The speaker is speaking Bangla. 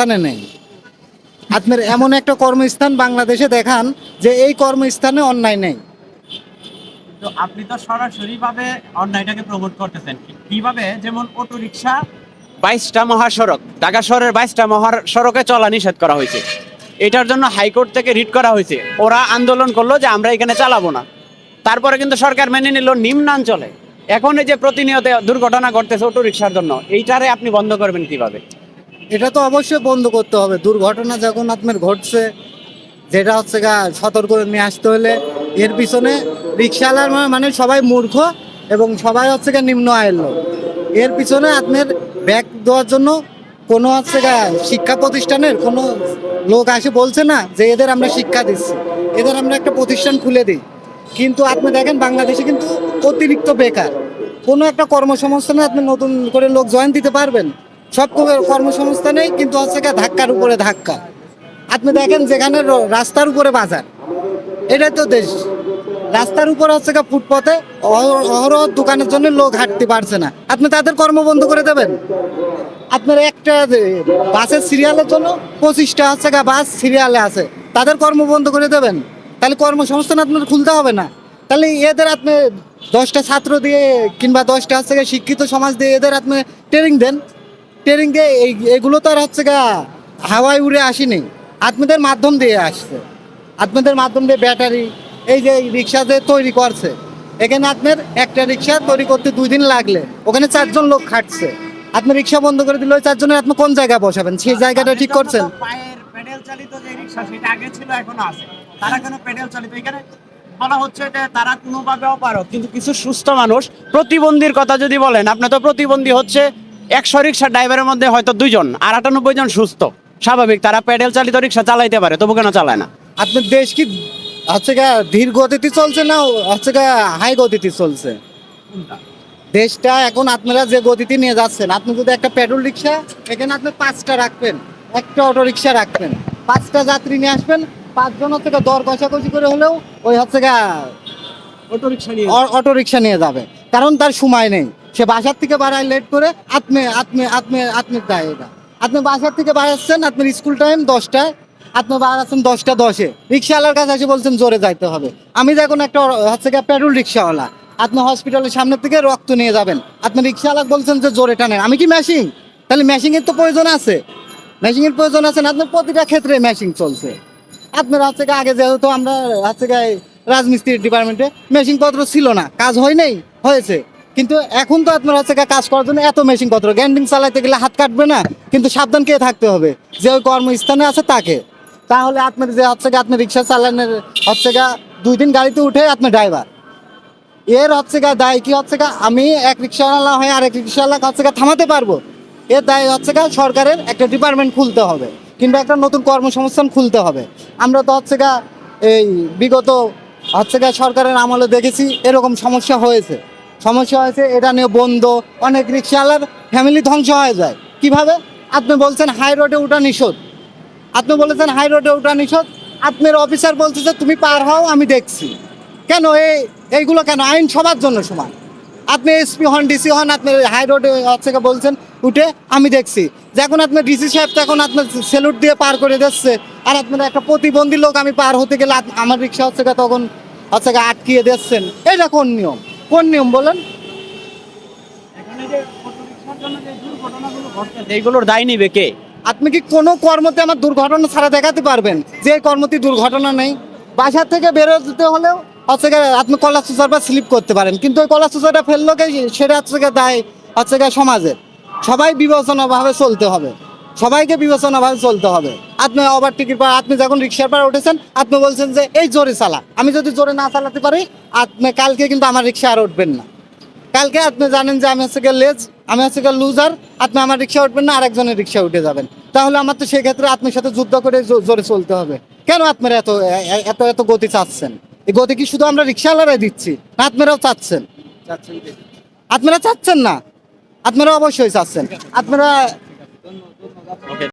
কর্মস্থানে নেই। আপনার এমন একটা কর্মস্থান বাংলাদেশে দেখান যে এই কর্মস্থানে অন্যায় নেই। তো আপনি তো সরাসরি ভাবে অন্যায়টাকে প্রমোট করতেছেন। কীভাবে? যেমন অটো রিক্সা বাইশটা মহাসড়ক। ঢাকা শহরের বাইশটা মহাসড়কে চলা নিষেধ করা হয়েছে। এটার জন্য হাইকোর্ট থেকে রিট করা হয়েছে। ওরা আন্দোলন করল যে আমরা এখানে চালাবো না। তারপরে কিন্তু সরকার মেনে নিল নিম্নাঞ্চলে। এখন এই যে প্রতিনিয়ত দুর্ঘটনা ঘটতেছে অটো রিক্সার জন্য এইটারে আপনি বন্ধ করবেন কীভাবে? এটা তো অবশ্যই বন্ধ করতে হবে। দুর্ঘটনা যখন আপনার ঘটছে, যেটা হচ্ছে সতর্ক নিয়ে আসতে হলে এর পিছনে রিক্সাওয়ালার মানে সবাই মূর্খ এবং সবাই হচ্ছে গা নিম্ন আয়ের লোক। এর পিছনে আপনার ব্যাগ দেওয়ার জন্য কোনো হচ্ছে গা শিক্ষা প্রতিষ্ঠানের কোনো লোক আসে বলছে না যে এদের আমরা শিক্ষা দিচ্ছি। এদের আমরা একটা প্রতিষ্ঠান খুলে দিই। কিন্তু আপনি দেখেন বাংলাদেশে কিন্তু অতিরিক্ত বেকার। কোনো একটা কর্মসংস্থানে আপনি নতুন করে লোক জয়েন দিতে পারবেন। সব কর- কর্মসংস্থানেই, কিন্তু হচ্ছে গিয়ে ধাক্কার উপরে ধাক্কা। আপনি দেখেন যেখানে রাস্তার উপরে বাজার। এটাই তো দেশ। রাস্তার উপর হচ্ছে গিয়ে ফুটপথে অহর- অহরহ দোকানের জন্য লোক হাঁটতে পারছে না। আপনি তাদের কর্ম বন্ধ করে দেবেন? আপনার একটা বাসের সিরিয়ালের জন্য পঁচিশটা হচ্ছে গা বাস সিরিয়ালে আছে। তাদের কর্ম বন্ধ করে দেবেন? তাহলে কর্মসংস্থান আপনার খুলতে হবে না। তাহলে এদের আপনি দশটা ছাত্র দিয়ে কিংবা দশটা হচ্ছে শিক্ষিত সমাজ দিয়ে এদের আপনি ট্রেনিং দেন। ট্রেনিং দিয়ে এই এগুলো তো আর হচ্ছে গা, হাওয়ায় উড়ে আসেনি। আপনাদের মাধ্যম দিয়ে আসছে। আপনাদের মাধ্যম দিয়ে ব্যাটারি, এই যে রিক্সা যে তৈরি করছে, এখানে আপনার একটা রিক্সা তৈরি করতে দুই দিন লাগলে, ওখানে চারজন লোক খাটছে। আপনি রিক্সা বন্ধ করে দিলে ওই চারজনের আপনি কোন জায়গায় বসাবেন? সেই জায়গাটা ঠিক করছেন? পায়ের আছে। তারা হচ্ছে যে তারা অপারক কিন্তু কিছু সুস্থ মানুষ প্রতিবন্ধীর কথা যদি বলেন আপনার তো প্রতিবন্ধী হচ্ছে একশো রিক্সা ড্রাইভারের মধ্যে হয়তো দুইজন আর আটানব্বই জন সুস্থ। স্বাভাবিক তারা প্যাডেল চালিত রিক্সা চালাইতে পারে তবু কেন চালায় না? আপনার দেশ কি হচ্ছে গা ধীর গতিতে চলছে না হচ্ছে গা হাই গতিতে চলছে? দেশটা এখন আপনারা যে গতিতে নিয়ে যাচ্ছেন আপনি যদি একটা পেট্রোল রিক্সা এখানে আপনি পাঁচটা রাখবেন একটা অটো রিক্সা রাখবেন পাঁচটা যাত্রী নিয়ে আসবেন পাঁচজন হচ্ছে গা দর কষাকষি করে হলেও ওই হচ্ছে গা অটো রিক্সা নিয়ে অটো রিক্সা নিয়ে যাবে কারণ তার সময় নেই। সে বাসার থেকে বাড়ায় লেট করে আত্মে আপনি আপনি আপনি দায় এটা। আপনি বাসার থেকে বাড়াচ্ছেন আপনার স্কুল টাইম দশটায়, আপনি বাড়াচ্ছেন দশটা দশে। রিক্সাওয়ালার কাছে এসে বলছেন, জোরে যাইতে হবে। আমি দেখুন একটা, হচ্ছে গিয়ে পেট্রোল রিক্সাওয়ালা। আপনি হসপিটালের সামনের থেকে রক্ত নিয়ে যাবেন। আপনি রিক্সাওয়ালা বলছেন যে, জোরে টানেন। আমি কি মেশিন তাহলে মেশিনের তো প্রয়োজন আছে। মেশিনের প্রয়োজন আছে না? আপনার প্রতিটা ক্ষেত্রে মেশিন চলছে। আপনার হচ্ছে আগে যেহেতু আমরা হচ্ছে গিয়ে রাজমিস্ত্রি ডিপার্টমেন্টে মেশিন পত্র ছিল না। কাজ হয় নাই? হয়েছে। কিন্তু এখন তো আপনার হচ্ছে কাজ করার জন্য এত মেশিন পত্র গ্যান্ডিং চালাইতে গেলে হাত কাটবে না, কিন্তু সাবধান কে থাকতে হবে? যে ওই কর্মস্থানে আছে তাকে। তাহলে আপনার যে হচ্ছে আপনি রিক্সা চালানোর হচ্ছে দুই দিন গাড়িতে উঠে আপনার ড্রাইভার এর হচ্ছে গা দায় কি হচ্ছে গা আমি এক রিক্সাওয়ালা হয়ে আরেক রিক্সাওয়ালা হচ্ছে গা থামাতে পারব? এর দায় হচ্ছে গা সরকারের একটা ডিপার্টমেন্ট খুলতে হবে, কিংবা একটা নতুন কর্মসংস্থান খুলতে হবে। আমরা তো হচ্ছে গা এই বিগত হচ্ছে গা সরকারের আমলে দেখেছি, এরকম সমস্যা হয়েছে। সমস্যা হয়েছে, এটা নিয়ে বন্ধ, অনেক রিক্সাওয়ালার ফ্যামিলি ধ্বংস হয়ে যায়। কীভাবে? আপনি বলছেন হাই রোডে উঠা নিষেধ। আপনি বলেছেন হাই রোডে ওঠা নিষেধ। আপনার অফিসার বলছে যে, তুমি পার হও, আমি দেখছি। কেন? এই এইগুলো কেন? আইন সবার জন্য সমান। আপনি এসপি হন ডিসি হন আপনি হাই রোডে গিয়ে বলছেন, উঠে, আমি দেখছি। যখন আপনার ডিসি সাহেব তখন আপনার সেলুট দিয়ে পার করে দিচ্ছে। আর আপনার একটা প্রতিবন্ধী লোক, আমি পার হতে গেলে আমার রিক্সা হচ্ছে তখন হচ্ছে আটকিয়ে দিচ্ছেন। এটা কোন নিয়ম? কোন নিয়ম বলেন? এইগুলোর দায় নিবে কে? আপনি কি কোনো কর্মতে আমার দুর্ঘটনা ছাড়া দেখাতে পারবেন? যে কর্মতে দুর্ঘটনা নেই বাসার থেকে বেরোতে হলেও হচ্ছে আপনি কলা সুচার বা স্লিপ করতে পারেন। কিন্তু ওই কলা সুচারটা ফেলল কে? সেটা হচ্ছে দায় হচ্ছে সমাজের। সবাই বিবেচনাভাবে চলতে হবে। সবাইকে বিবেচনাভাবে চলতে হবে। আপনি ওভারটেকের পর আপনি যখন রিক্সার পর উঠেছেন আপনি বলছেন যে এই জোরে চালা। আমি যদি জোরে না চালাতে পারি আপনি কালকে কিন্তু আমার রিক্সা আর উঠবেন না। কালকে আপনি জানেন যে আমি হচ্ছে লেজ আমি হচ্ছে লুজার আপনি আমার রিক্সা উঠবেন না আরেকজনের রিক্সা উঠে যাবেন। তাহলে আমার তো সেই ক্ষেত্রে আপনার সাথে যুদ্ধ করে জোরে চলতে হবে। কেন আপনারা এত এত এত গতি চাচ্ছেন? এই গতি কি শুধু আমরা রিক্সাওয়ালারাই দিচ্ছি না আপনারাও চাচ্ছেন? আপনারা চাচ্ছেন না। আপনারা অবশ্যই চাচ্ছেন। আপনারা Okay.